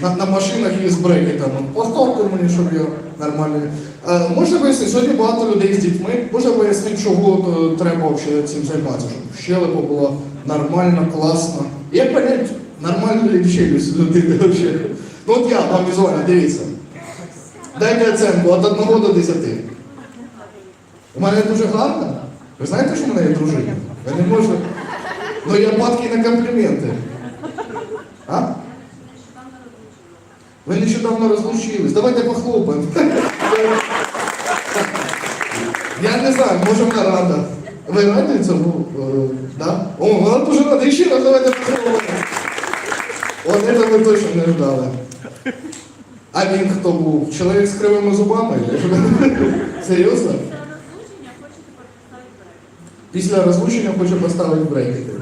на, на машинах із брекетами. Поставте мені, щоб я нормальний. Е, можна пояснити, сьогодні багато людей з дітьми. Можна пояснити, чого е, треба взагалі цим займатися, щоб щелепа була нормальна, класна. Як понять, нормальна ли челюсть людини взагалі? Ну от я вам візуально, дивіться. Дайте оценку від 1 до 10. У мене дуже гарно. Ви знаєте, що в мене є дружина? Я не можу. Ну я падкий на компліменти. А? Ви нещодавно розлучились. Давайте похлопаємо. Я не знаю, може вона рада. Ви раді цьому? Е, Да? О, вона дуже рада. І ще раз давайте похлопаємо. От це ми точно не ждали. А він хто був? Чоловік з кривими зубами? Серйозно? Після розлучення хочу поставити брекети.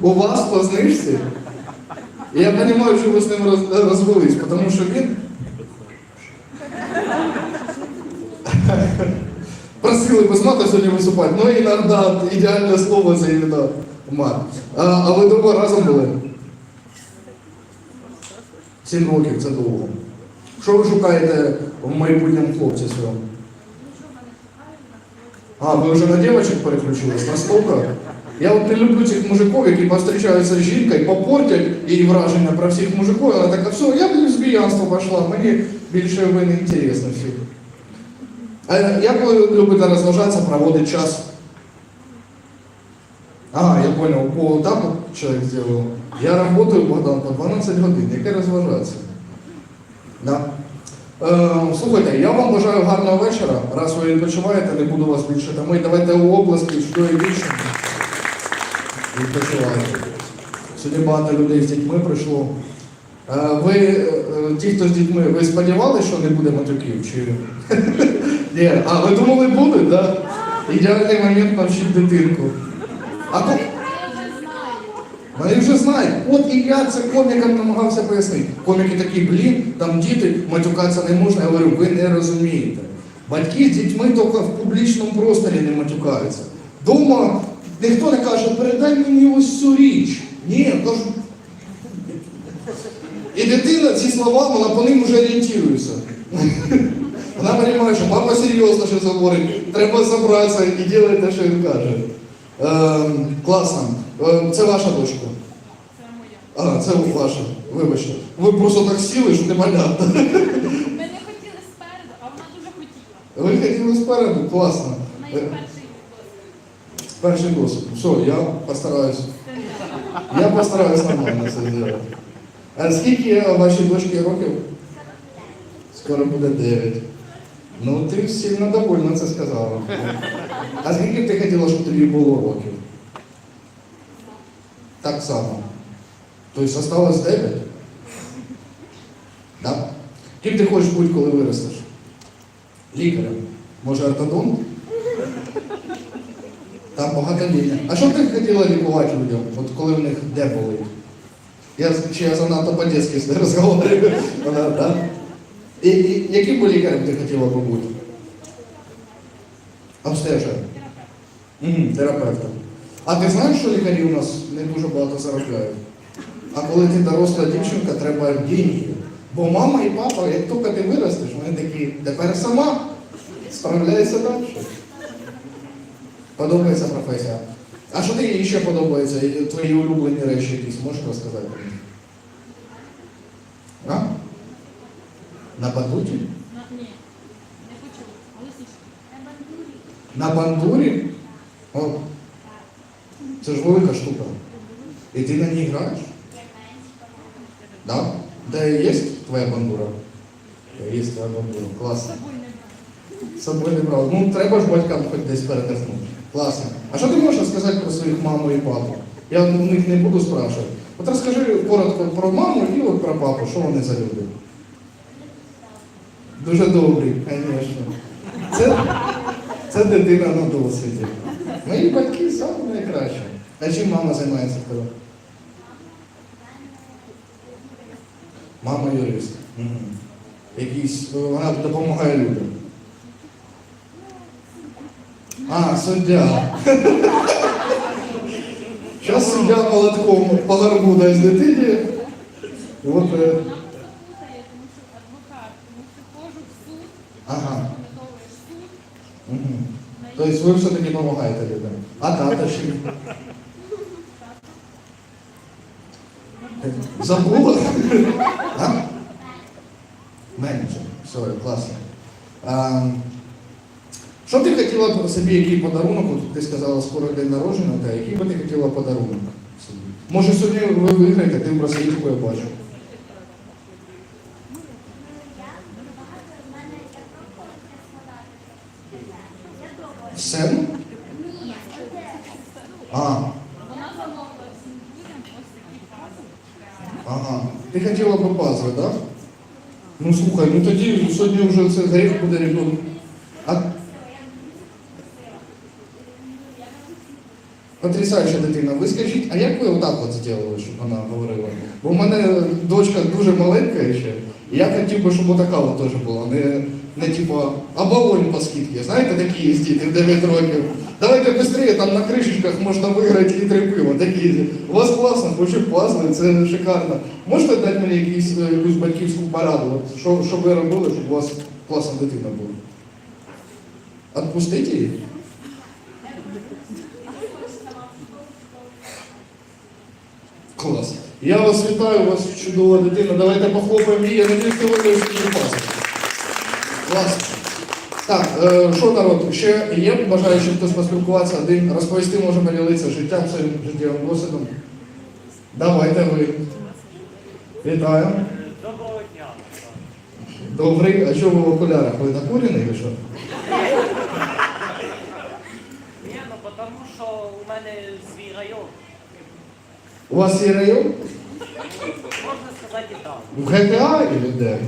У вас по знижці? І Я розумію, що ви з ним роз- розвелись, тому що він. Просили без мата сьогодні виступати, ну іноді ідеальне слово це іноді мат. А, а ви довго разом були? Сім років це довго. Що ви шукаєте в майбутньому хлопці своєму? А, ви вже на дівчат переключились, настільки? Я от не люблю цих мужиків, які повстрічаються з жінкою, попортять її враження про всіх мужиків, вона така, все, я в лесбіянство пішла, мені більше ви не інтересно всіх. А як ви любите розважатися, проводити час? А, я понял, по так вот человек сделал. Я работаю, Богдан, по 12 годин, яке розважатися? Да. Е, слухайте, я вам бажаю гарного вечора. Раз ви відпочиваєте, не буду вас більше тому. Давайте у області, що і більше. Відпочивайте. Сьогодні багато людей з дітьми прийшло. Е, ви, е, ті, хто з дітьми, ви сподівалися, що не буде матюків? Чи... Ні. А, ви думали, буде, так? Да? Ідеальний момент навчити дитинку. А то... Вони вже знають. От і я це комікам намагався пояснити. Коміки такі, блін, там діти, матюкатися не можна. Я говорю, ви не розумієте. Батьки з дітьми тільки в публічному просторі не матюкаються. Дома ніхто не каже, передай мені ось цю річ. Ні, кажу. І дитина ці слова, вона по ним вже орієнтується. Вона розуміє, що папа серйозно щось говорить, треба зібратися і робити те, що він каже. Ем, класно. Ем, це ваша дочка. Це моя. А, це ваша. Вибачте. Ви просто так сіли, що непонятно. Ми не хотіли спереду, а вона дуже хотіла. Ви хотіли спереду, класно. Вона Е, перший досвід. Все, я постараюсь. Я постараюсь нормально це зробити. А скільки вашій дочці років? Скоро буде 9. Ну, ти сильно довольна це сказала. А скільки б ти хотіла, щоб тобі було років? Так само. Тобто осталось 9? Да? Ким ти хочеш бути, коли виростеш? Лікарем? Може ортодонт? Там багато ліній. А що б ти хотіла лікувати людям, от коли в них де болить? Я, чи я занадто по-детськи з нею розговорюю? Вона, да? І, і, яким би лікарем ти хотіла би бути? Обстежує. Угу, терапевтом. А ти знаєш, що лікарі у нас не дуже багато заробляють? А коли ти доросла дівчинка, треба деньги. Бо мама і папа, як тільки ти виростеш, вони такі, тепер сама справляйся далі. Подобається професія. А що тобі ще подобається? Твої улюблені речі якісь, можеш розказати? А? На? На- Ні, не хочу. На бандурі? О, це ж велика штука. І ти на ній граєш? Да? Де є твоя бандура? Є твоя бандура. Класно. З собою не брав. Ну, треба ж батькам хоч десь передихнути. Класно. А що ти можеш розказати про своїх маму і папу? Я у них не буду спрашувати. От розкажи коротко про маму і от про папу, що вони за люди. Дуже добрі, звісно. Це, це дитина на досвіді. Мої батьки саме найкраще. А чим мама займається в тебе? Мама юрист. Угу. Якийсь, вона допомагає людям. А, суддя. Зараз суддя молотком по горбу дасть дитині. І от, е, ага. Угу. Тобто ви все-таки допомагаєте людям. А тата ще? Забула? А? Менеджер. Сорі, класно. А, що ти хотіла б собі, який подарунок? От ти сказала, скоро день народження, та який би ти хотіла подарунок собі? Може сьогодні ви виграєте, ти в браслетику я бачу. Все? А, ага. Ти хотіла б пазли, так? Да? Ну слухай, ну тоді сьогодні вже це гріх буде ребенок. А Потрясаюча дитина. Ви а як ви отак от зробили, щоб вона говорила? Бо в мене дочка дуже маленька ще. І я хотів би, щоб отака от теж була. Не, не типа оболонь по скидці. Знаєте, такі є діти в 9 років. Давайте швидше, там на кришечках можна виграти літри пива. Такі. У вас класно, хочу пазли, це шикарно. Можете дати мені якісь, е, якусь батьківську пораду? От Що, що ви робили, щоб у вас класна дитина була? Отпустите її? Клас. Я вас вітаю, у вас чудова дитина. Давайте похлопаємо її. Я надіюсь, що ви пасите. Класно. Так, е, що народ, ще є бажаючи хтось поспілкуватися, один розповісти, може поділитися життям своїм життєвим досвідом. Давайте ви. Вітаю. Доброго дня. Добрий. А що ви в окулярах? Ви накурені чи що? Ні, ну тому що у мене свій район. У вас є район? Можна сказати так. В ГТА і де?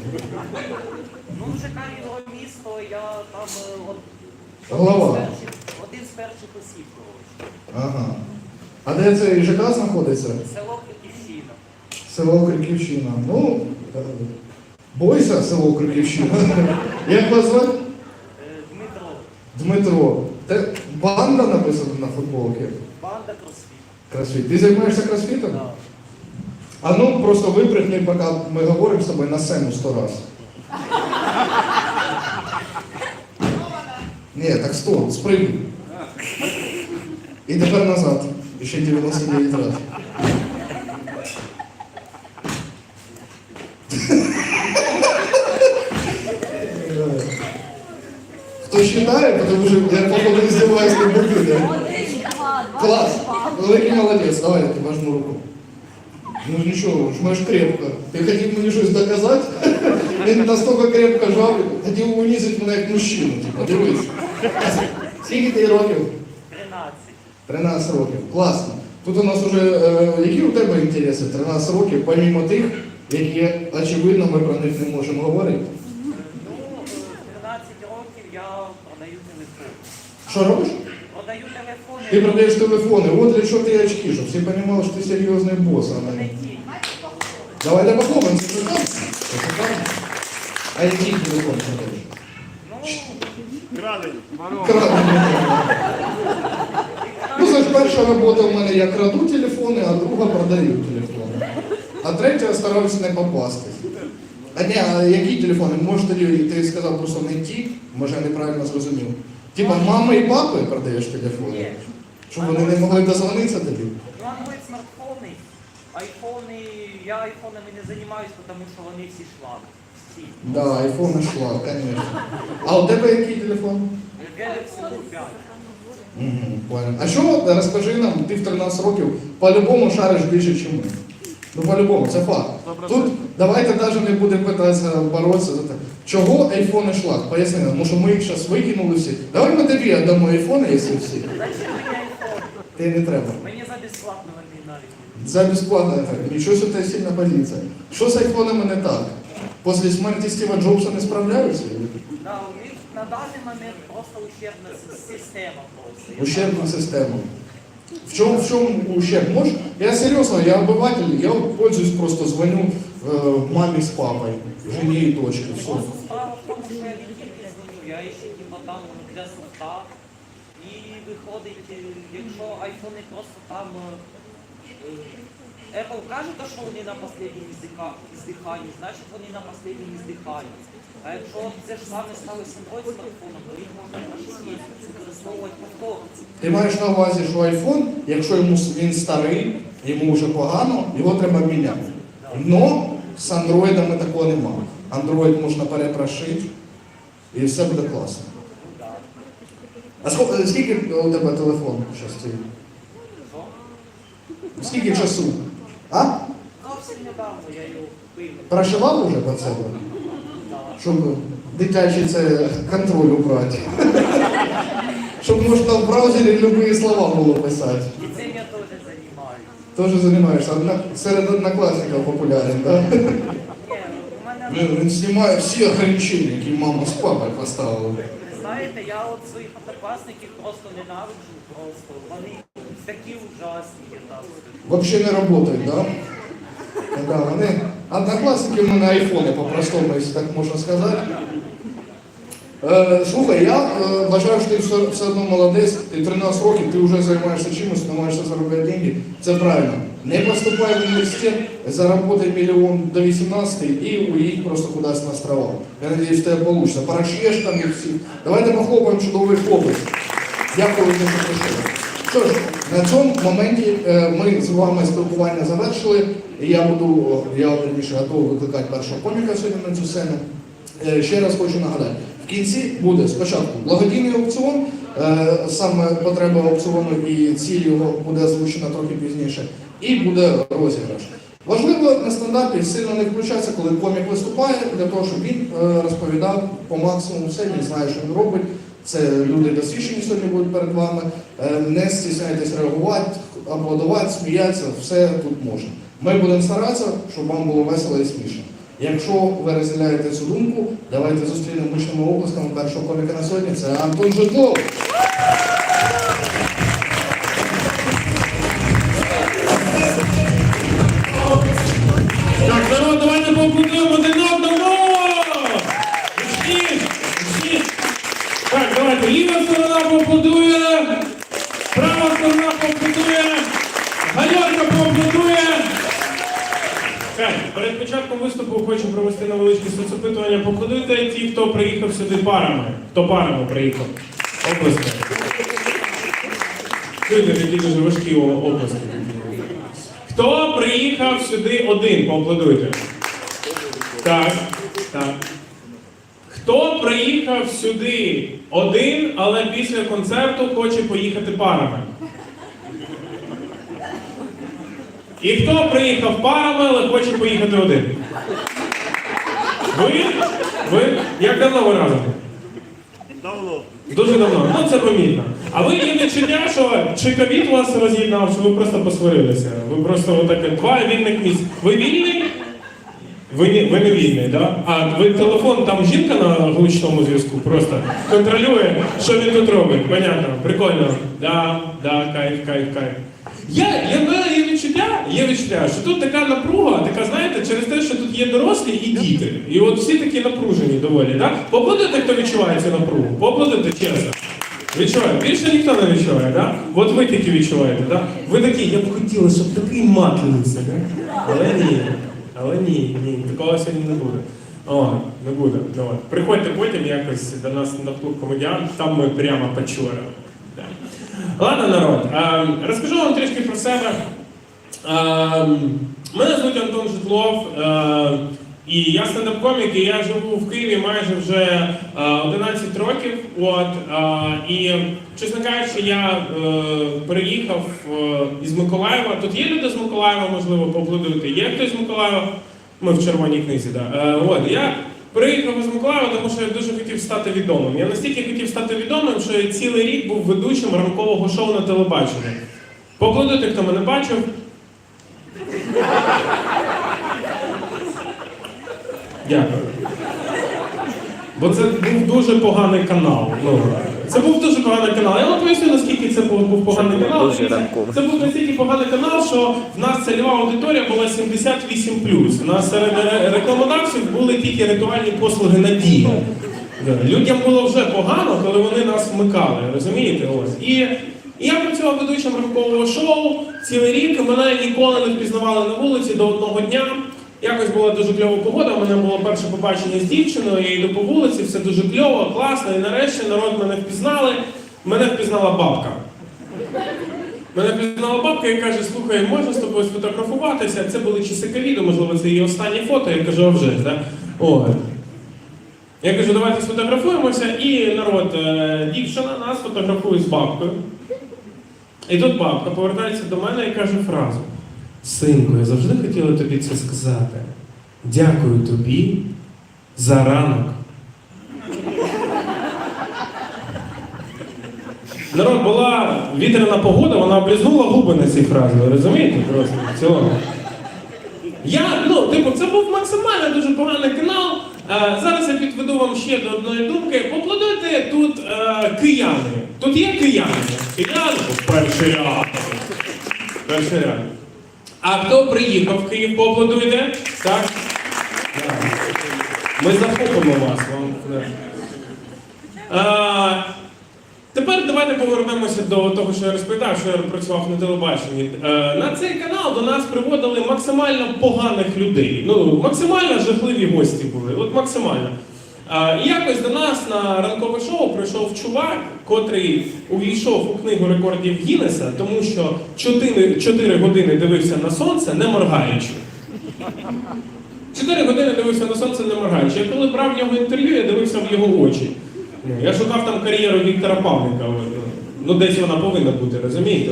Ну, Чекарівське місто, я там е, от, Голова. один з перших, один з перших осіб. коротше. Ага. А де цей ЖК знаходиться? Село Криківщина. Село Криківщина. Ну, е, бойся, село Криківщина. Як вас звати? Е, Дмитро. Дмитро. Те банда написана на футболці. Банда Кросфіт. Кросфіт. Ти займаєшся кросфітом? Да. А ну просто випрягни, поки ми говоримо з тобою на сцену сто раз. Ні, так сто, спригни. І тепер назад. І ще 99 разів. Хто считає, тому що я походу издеваюсь на бутыле. Класс. Великий молодець, давай я тебе возьму руку. Ну нічого, жмеш крепко. Ти хотів мені щось доказати? Він настільки крепко жав, хотів унизити мене як мужчину. Типа, дивись. Скільки ти років? 13. 13 років. Класно. Тут у нас уже, е, які у тебе інтереси? 13 років, помимо тих, які, очевидно, ми про них не можемо говорити. Ну, е, 13 років я продаю телефон. Що робиш? Продаю телефони. Ти продаєш телефони. От для чого ти очки, щоб всі розуміли, що ти серйозний бос, а Не ті. Давайте похлопаємо, це. Це. А який телефон продаєш? Ну, Крадений. Ну, це ж перша робота в мене, я краду телефони, а друга продаю телефони. А третя я стараюся не попасти. А ні, а які телефони? Може тоді ти сказав просто не ті, може я неправильно зрозумів. Типа мами і папи продаєш телефони? Щоб вони не могли дозвонитися тобі? Ну, Android смартфони, айфони, я айфонами не займаюся, тому що вони всі шлаки. Всі. Да, айфон шла, звісно. А у тебе який телефон? Galaxy 5. Угу, понял. А що, розкажи нам, ти в 13 років по-любому шариш більше, ніж ми. Ну по-любому, це факт. Тут давайте навіть не будемо питатися боротися за те. Чого айфони шлак? Поясни нам, тому що ми їх зараз викинули всі. Давай ми тобі віддамо айфони, якщо всі. Зачем? Ти не треба. Мені за безплатно вони навіть. За безплатно. Нічого що це сильна позиція. Що з айфонами не так? Після смерті Стіва Джобса не справляються? На даний момент просто ущербна система. Ущербна система. В чому, в чому ущерб? Може, я серйозно, я обиватель, я пользуюсь просто звоню э, мамі з папою, жені і дочці. Все. Просто справа в тому, що я не тільки дзвоню, я ще типу. І виходить, е, якщо айфони просто там е, е, Apple каже, що вони на останньому іздиханні, значить вони на останньому іздиханні. А якщо це ж саме стали з Android смартфоном, то їх можна і використовувати повторно. Ти маєш на увазі, що iPhone, якщо йому він старий, йому вже погано, його треба міняти. Но з андроїдами такого немає. Android можна перепрошити і все буде класно. А скільки у тебе телефон зараз стоїть? Скільки часу? А? Прошивав уже під себе? Щоб дитячий це контроль убрати. Щоб можна в браузері любі слова було писати. І цим я теж займаюся. Теж займаєшся. Одна, серед однокласників популярен, так? Да? Він, знімає всі ограничення, які мама з папою поставили. Знаєте, я от своїх однокласників просто ненавиджу, просто. Вони такі ужасні, я так. Взагалі не працюють, так? Да? Да, вони однокласники в мене айфони по-простому, якщо так можна сказати. Е, слухай, я е, вважаю, що ти все, все одно молодець, ти 13 років, ти вже займаєшся чимось, намагаєшся заробляти деньги. Це правильно. Не поступай в університет, заработай мільйон до 18 і уїдь просто кудись на острова. Я надіюсь, тебе вийде. Порашєш там і всі. Давайте похлопаємо чудовий хлопець. Дякую, що прийшли. Що ж, на цьому моменті е, ми з вами спілкування завершили. Я буду, я верніше готовий викликати першого коміка сьогодні на цю сцену. Ще раз хочу нагадати, в кінці буде спочатку благодійний аукціон, е, саме потреба аукціону і ціль його буде озвучена трохи пізніше, і буде розіграш. Важливо на стендапі сильно не включатися, коли комік виступає, для того, щоб він е, розповідав по максимуму все, він знає, що він робить. Це люди досвідчені сьогодні будуть перед вами. Е, Не стісняйтесь реагувати, аплодувати, сміятися, все тут можна. Ми будемо старатися, щоб вам було весело і смішно. Якщо ви розділяєте цю думку, давайте зустрінемо гучними обласками першого коміка на сьогодні. Це Антон Житлов. Хто приїхав сюди парами. Хто парами приїхав? Оплески. Чуєте, такі дуже важкі о- оплески. Хто приїхав сюди один? Поаплодуйте. Так, так. Хто приїхав сюди один, але після концерту хоче поїхати парами? І хто приїхав парами, але хоче поїхати один? Ви? Ви? Як давно ви разом? Давно. Дуже давно. Ну це помітно. А ви є відчуття, що чи ковід вас роз'єднав, чи ви просто посварилися? Ви просто отаке два вільних місць. Ви вільний? Ви не, ви не вільний, да? А ви телефон, там жінка на гучному зв'язку просто контролює, що він тут робить. Понятно, прикольно. Да, да, кайф, кайф, кайф. Я, я в є відчуття, що тут така напруга, така, знаєте, через те, що тут є дорослі і діти. І от всі такі напружені доволі, да? Поаплодуйте, хто відчуває цю напругу. Поаплодуйте, чесно. Відчуває. Більше ніхто не відчуває, да? От ви тільки відчуваєте, да? Ви такі, я б хотіла, щоб такий мат лився, да? Але ні. Але ні, ні, такого сьогодні не буде. О, не буде. Ну. Приходьте потім якось до нас на клуб комедіан, там ми прямо почуємо. Да. Ладно, народ, е, розкажу вам трішки про себе. Е, мене звуть Антон Житлов, е, і я стендап-комік, і я живу в Києві майже вже е, 11 років. От, е, і, чесно кажучи, я е, переїхав е, із Миколаєва. Тут є люди з Миколаєва, можливо, поаплодуйте. Є хтось з Миколаєва? Ми в червоній книзі. Да. Е, от, я приїхав із Миколаєва, тому що я дуже хотів стати відомим. Я настільки хотів стати відомим, що я цілий рік був ведучим ранкового шоу на телебаченні. Поаплодуйте, хто мене бачив. Дякую. Бо це був дуже поганий канал. Ну, це був дуже поганий канал. Я вам поясню, наскільки це був, був поганий канал. Це був настільки поганий канал, що в нас цільова аудиторія була 78 У нас серед рекламодавців були тільки ритуальні послуги надії. Людям було вже погано, коли вони нас вмикали, розумієте? Ось. І І я працював ведучим ранкового шоу цілий рік. Мене ніколи не впізнавали на вулиці до одного дня. Якось була дуже кльова погода. У мене було перше побачення з дівчиною. Я йду по вулиці, все дуже кльово, класно. І нарешті народ мене впізнали. Мене впізнала бабка. Мене впізнала бабка і каже: слухай, можна з тобою сфотографуватися? Це були часи ковіду, можливо, це її останні фото. Я кажу, а вже ж, да? О. Я кажу, давайте сфотографуємося, і народ, е, дівчина нас фотографує з бабкою. І тут бабка повертається до мене і каже фразу: Синку, я завжди хотіла тобі це сказати. Дякую тобі за ранок. Народ була вітряна погода, вона облизнула губи на цій фразі, ви розумієте? Просто в цілому. Я, ну, типу, це був максимально дуже поганий канал. Е, зараз я підведу вам ще до одної думки. Поплодуйте тут е, кияни. Тут є кияни. Кияни? Перший ряд. Перший ряд. А хто приїхав в Київ, поаплодуйте? Так? Ми захопимо вас. Вам, да. Тепер давайте повернемося до того, що я розповідав, що я працював на телебаченні. Е, на цей канал до нас приводили максимально поганих людей. Ну, максимально жахливі гості були. От максимально. Е, і якось до нас на ранкове шоу прийшов чувак, котрий увійшов у книгу рекордів Гіннеса, тому що 4, 4 години дивився на сонце, не моргаючи. Чотири години дивився на сонце, не моргаючи. Я коли брав в нього інтерв'ю, я дивився в його очі. Ну, Я шукав там кар'єру Віктора Павлика. ну, десь вона повинна бути, розумієте?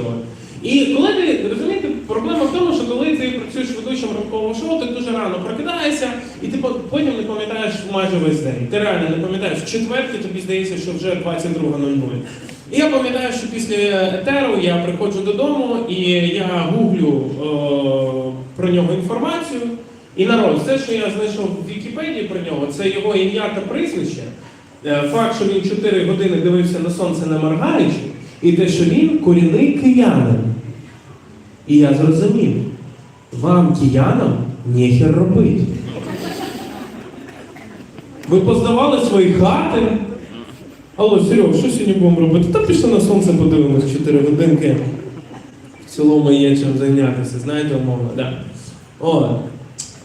І коли ти розумієте, проблема в тому, що коли ти працюєш ведучим ранкового шоу, ти дуже рано прокидаєшся, і ти потім не пам'ятаєш майже весь день. Ти реально не пам'ятаєш. В четвертій тобі здається, що вже 22.00. І я пам'ятаю, що після етеру я приходжу додому і я гуглю е, про нього інформацію. І народ, все, що я знайшов в Вікіпедії про нього, це його ім'я та прізвище. Е, Факт, що він 4 години дивився на сонце не моргаючи, і те, що він корінний киянин. І я зрозумів, вам, киянам, нехер робити. Ви поздавали свої хати. Алло, Серег, що сьогодні будемо робити? Та пішли на сонце подивимось 4 годинки. В цілому є чим зайнятися, знаєте, умовно, так. О,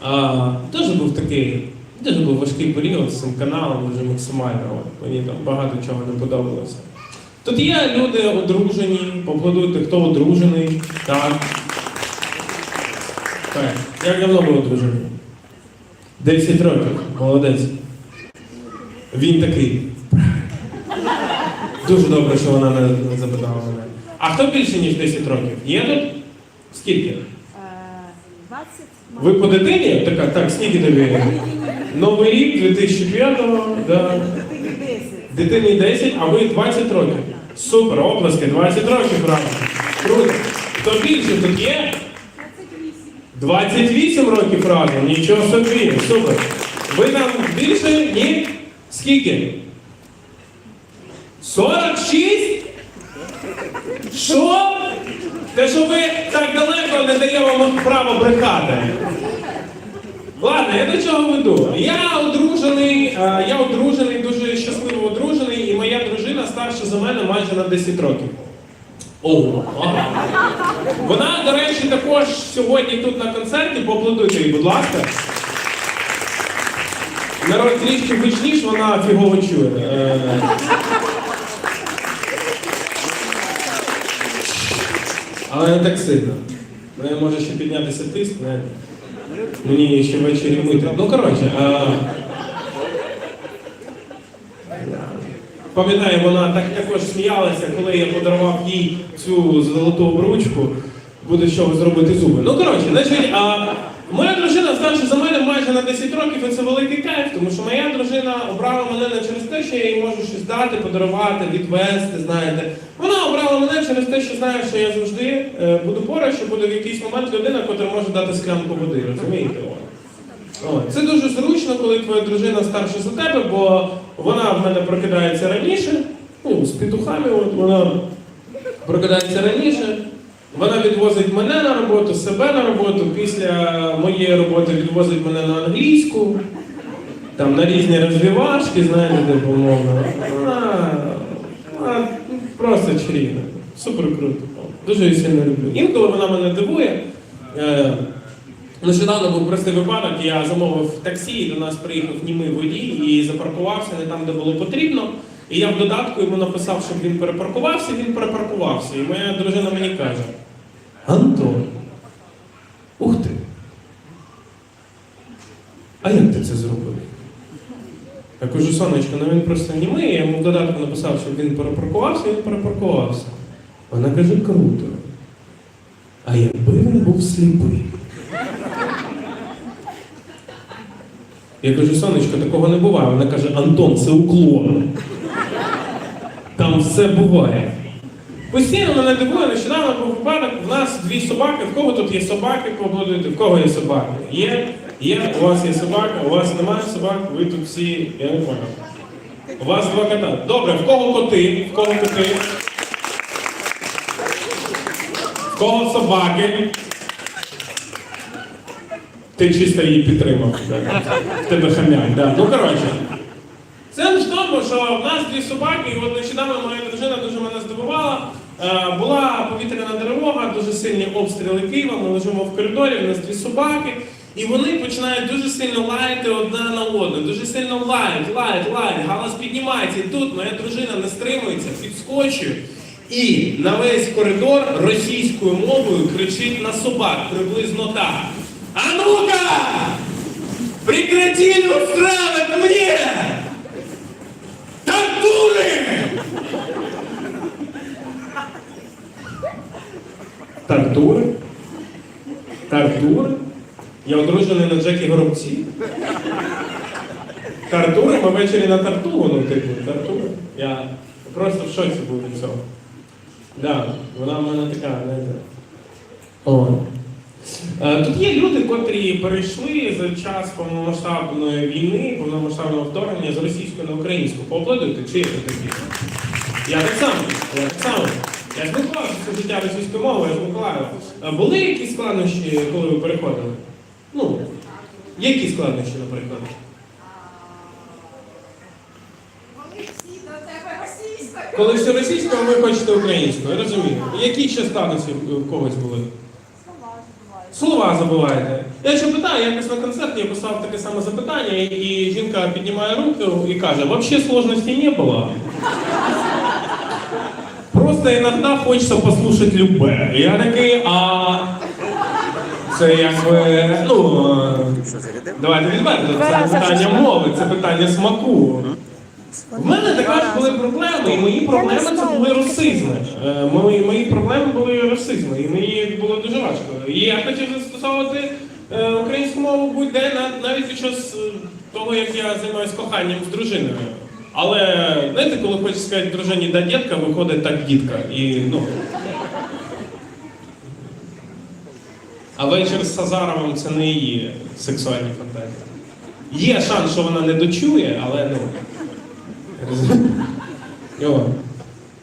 а, теж був такий, дуже був важкий період з цим каналом, дуже максимально. Мені там багато чого не подобалося. Тут є люди одружені, поаплодуйте, хто одружений. Так. Так. Як давно був одружений? 10 років. Молодець. Він такий. Дуже добре, що вона не запитала мене. А хто більше, ніж 10 років? Є тут? Скільки? 20. Ви по дитині? Така, так, скільки тобі? Новий рік 2005-го, да. Дитині 10, а ви 20 років. Супер, оплески, 20 років, правда. Круто. Хто більше тут є? 28 років разом, нічого собі, супер. Ви там більше? Ні? Скільки? 46? Що? Те, що ви так далеко не дає вам право брехати. Ладно, я до чого веду. Я одружений, е, я одружений, дуже щасливо одружений, і моя дружина старша за мене майже на 10 років. О. Вона, до речі, також сьогодні тут на концерті, поаплодуйте їй, будь ласка. Народ трішки гучніш, вона фігово чує. Але не так сильно. Мене може ще піднятися тиск, знаєте. Мені ще ввечері мити. Ну, коротше. А... Пам'ятаю, вона так також сміялася, коли я подарував їй цю золоту обручку. Буде чого зробити зуби. Ну, коротше, значить, а, моя дружина старша за мене майже на 10 років, і це великий кайф, тому що моя дружина обрала мене не через те, що я їй можу щось дати, подарувати, відвести, знаєте. Вона обрала мене через те, що знає, що я завжди е, буду поруч, що буде в якийсь момент людина, яка може дати склянку води, розумієте? О. Це дуже зручно, коли твоя дружина старша за тебе, бо вона в мене прокидається раніше, ну, з петухами, от вона прокидається раніше. Вона відвозить мене на роботу, себе на роботу. Після моєї роботи відвозить мене на англійську, там на різні розвивашки, знаєте, вона просто чарівна. Супер круто. Дуже її сильно люблю. Інколи вона мене дивує. Е, Нещодавно був простий випадок, я замовив таксі, і до нас приїхав німий водій і запаркувався не там, де було потрібно. І я в додатку йому написав, щоб він перепаркувався, він перепаркувався. І моя дружина мені каже: Антон, ух ти! А як ти це зробив? Я кажу, сонечко, ну він просто німий, я йому в додатку написав, щоб він перепаркувався, він перепаркувався. Вона каже, круто. А якби він був сліпий. Я кажу, сонечко, такого не буває. Вона каже, Антон, це уклон. Там все буває. Постійно мене дивує, нещодавно був випадок, в нас дві собаки, в кого тут є собаки, в кого є собаки? Є, є, у вас є собака, у вас немає собак, ви тут всі, я не понял. У вас два кота. Добре, в кого коти? В кого коти? В кого собаки? Ти чисто її підтримав. В тебе хам'як, да. Ну коротше. Це ж тому, що в нас дві собаки, і от нещодавно моя дружина дуже мене здивувала. Е, була повітряна тривога, дуже сильні обстріли Києва. Ми лежимо в коридорі, в нас дві собаки, і вони починають дуже сильно лаяти одна на одну. Дуже сильно лають, лають, лають. Галас піднімається. І тут моя дружина не стримується, підскочує. І на весь коридор російською мовою кричить на собак приблизно так. А ну-ка! Прекратили устраивать мне! Тартуры! Тартури? Тартури? Я одружений на Джекі Горобці. Тартури? Ми ввечері на тартуру, ну типу, тартури. Я просто в шоці був від цього. Да, вона в мене така, знаєте. Е, Тут є люди, котрі перейшли за час повномасштабної війни, повномасштабного вторгнення з російської на українську. Поаплодуйте, чи є такі? Я так само, я так само. Я ж Миколаїв, життя російської мови, я ж Миколаїв. Були якісь складнощі, коли ви переходили? Ну, які складнощі, наприклад? Вони всі до тебе російською. Коли все російською, ви хочете українською, я розумію. Які ще складності в когось були? Слова забуваєте. Я ще питаю, якось на концерті я поставив таке саме запитання, і жінка піднімає руку і каже, вообще сложностей не було. Просто іноді хочеться послухати любе. Я такий, а це якби, ну, давайте відверто, це питання мови, це питання смаку. В мене також були проблеми, і мої проблеми це були расизми. Е, Мої, мої проблеми були расизми, і мені було дуже важко. І я хотів застосовувати е, українську мову будь-де, навіть під час е, того, як я займаюся коханням з дружиною. Але знаєте, коли хочеш сказати дружині да дітка, виходить так дітка. І, ну, а вечір з Сазаровим це не її сексуальні фантазії. Є шанс, що вона не дочує, але ну.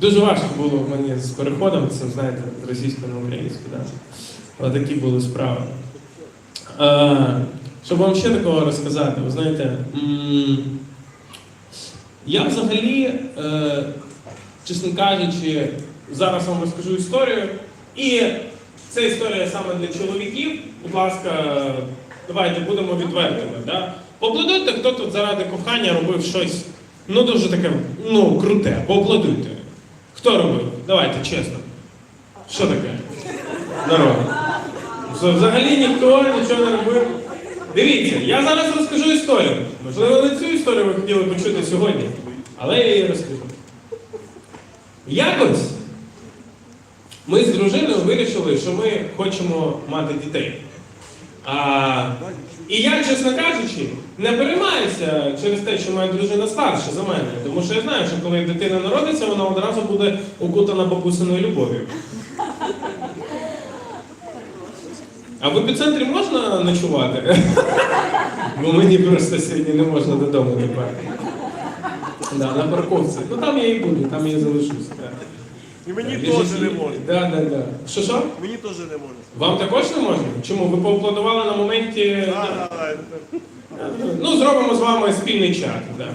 Дуже важко було мені з переходом, це знаєте, з російської на українську, да. Але такі були справи. Е, щоб вам ще такого розказати, ви знаєте, я взагалі, е, чесно кажучи, зараз вам розкажу історію. І це історія саме для чоловіків. Будь ласка, давайте будемо відвертими. Да? Поаплодуйте, хто тут заради кохання робив щось ну дуже таке, ну, круте. Поаплодуйте. Хто робив? Давайте, чесно. Що таке? Народ. Взагалі ніхто нічого не робив. Дивіться, я зараз розкажу історію. Можливо, не цю історію ви хотіли почути сьогодні, але я її розкажу. Якось ми з дружиною вирішили, що ми хочемо мати дітей. А, і я, чесно кажучи, не переймаюся через те, що моя дружина старша за мене. Тому що я знаю, що коли дитина народиться, вона одразу буде окутана бабусиною любов'ю. А в епіцентрі можна ночувати? Бо мені просто сьогодні не можна додому тепер. Да, на парковці. Ну там я і буду, там я залишусь. Да. І мені теж не можна. Да, да, да. Що що? Мені теж не можна. Вам також не можна? Чому? Ви поаплодували на моменті. А, а, Ну, зробимо з вами спільний чат. Да.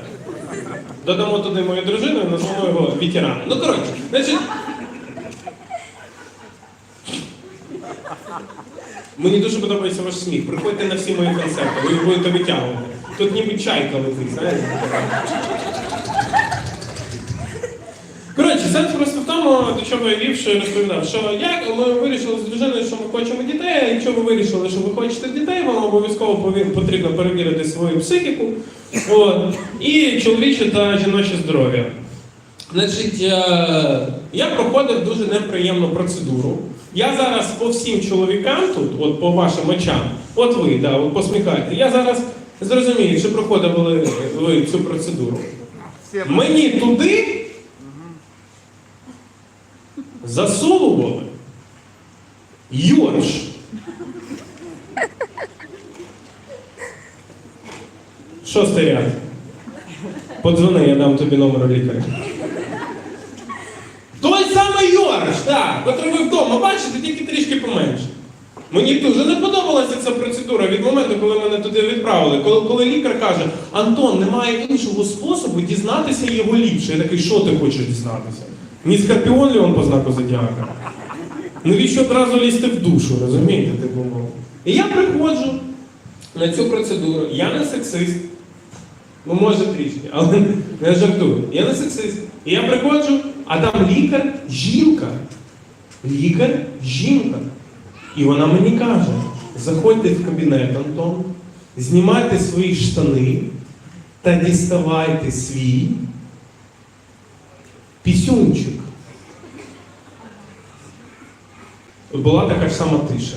Додамо туди мою дружину і назвемо його ветеран. Ну, коротше, значить, Мені дуже подобається ваш сміх. Приходьте на всі мої концерти, ви будете витягувати. Тут ніби чайка летить, знаєте? Сенс просто в тому, до чого я вів, що я розповідав, що як ми вирішили з дружиною, що ми хочемо дітей, а якщо ви вирішили, що ви хочете дітей, вам обов'язково потрібно перевірити свою психіку от, і чоловіче та жіноче здоров'я. Значить, е, я проходив дуже неприємну процедуру. Я зараз по всім чоловікам тут, от по вашим очам, от ви, да, от посміхайте, я зараз зрозумію, чи проходили ви цю процедуру. Мені туди засовували Йорш. Шостий ряд. Подзвони, я дам тобі номер лікаря. Той самий Йорш, так, котрий ви вдома бачите, тільки трішки поменше. Мені дуже не подобалася ця процедура від моменту, коли мене туди відправили. Коли, коли лікар каже, Антон, немає іншого способу дізнатися його ліпше. Я такий, що ти хочеш дізнатися? Ні скорпіон ли він по знаку зодіака? Навіщо одразу лізти в душу, розумієте? Типу, ну. І я приходжу на цю процедуру. Я не сексист. Ну, може трішки, але не жартую. Я не сексист. І я приходжу, а там лікар жінка. Лікар жінка. І вона мені каже: заходьте в кабінет, Антон, знімайте свої штани та діставайте свій пісюнчик. Була така ж сама тиша.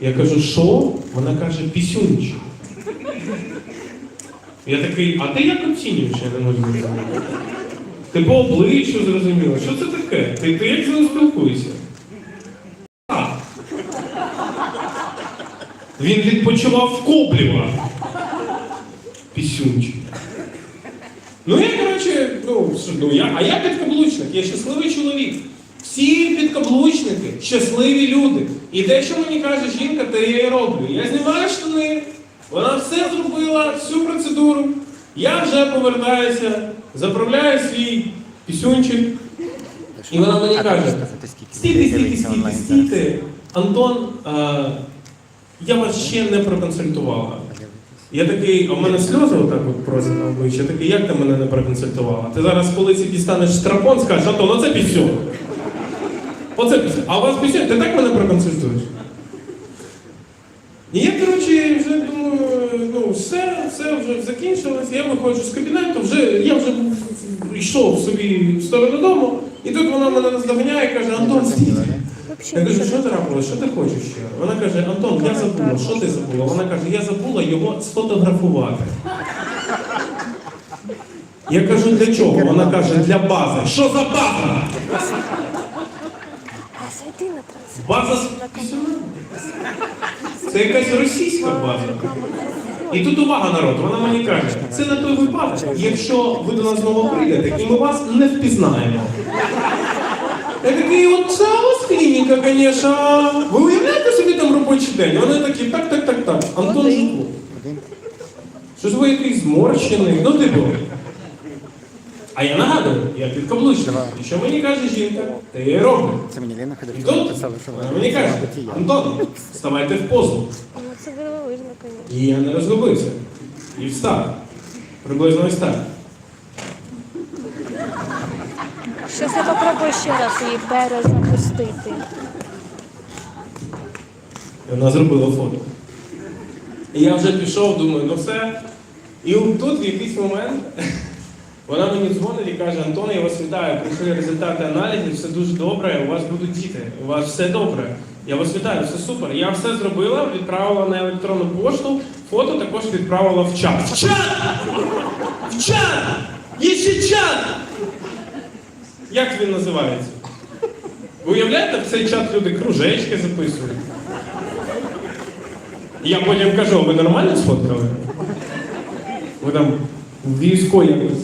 Я кажу, що? Вона каже, пісюнчик. Я такий, а ти як оцінюєш, я не можу зрозуміти. Ти по обличчю зрозуміла, що це таке? Ти, ти як з ним спілкуєшся? Він відпочивав в Коблєва. Пісюнчик. Ну я, коротше, ну, ну я, а я підкаблучник, я щасливий чоловік. Всі підкаблучники, щасливі люди. І те, що мені каже жінка, те я і роблю. Я знімаю штани, вона все зробила, всю процедуру. Я вже повертаюся, заправляю свій пісюнчик. І вона мені каже, стійте, стійте, стійте, стійте. Антон, а, я вас ще не проконсультувала. Я такий, а в мене сльози отак от просять на обличчя. Я такий, як ти мене не проконсультувала? Ти зараз з полиці дістанеш страпон, скажеш, Антон, оце пісюн. Оце пісюн. А у вас пісюн, ти так мене проконсультуєш? І я, коротше, вже думаю, ну, все, все вже закінчилось. Я виходжу з кабінету, вже, я вже йшов собі в сторону дому, і тут вона мене наздоганяє і каже, Антон, стій. Я кажу, що трапилось, що ти хочеш ще? Вона каже, Антон, я забула, що ти забула? Вона каже, я забула його сфотографувати. Я кажу, для чого? Вона каже, для бази. Що за база? База з? Це якась російська база. І тут увага, народ, вона мені каже, це на той випадок, якщо ви до нас знову прийдете, і ми вас не впізнаємо. Я такий, от це у вас клініка, звісно. Ви уявляєте собі там робочий день? Вони такі, так, так, так, так. Антон Жуку. Що ж ви якийсь зморщений? Ну, типу. А я нагадую, я підкаблучник. І що мені каже жінка, та я і роблю. Це мені Лена І тут що вона мені каже, Антон, вставайте в позу. І я не розгубився. І встав. Приблизно ось так. Щас я попробую ще раз її перезапустити. І вона зробила фото. І я вже пішов, думаю, ну все. І тут в якийсь момент вона мені дзвонить і каже, Антон, я вас вітаю, прийшли результати аналізів, все дуже добре, у вас будуть діти, у вас все добре. Я вас вітаю, все супер. Я все зробила, відправила на електронну пошту, фото також відправила в чат. В чат! В чат! Є ще чат! Як він називається? Ви уявляєте, в цей чат люди кружечки записують. Я потім кажу, ви нормально сфоткали? Ви там військо якось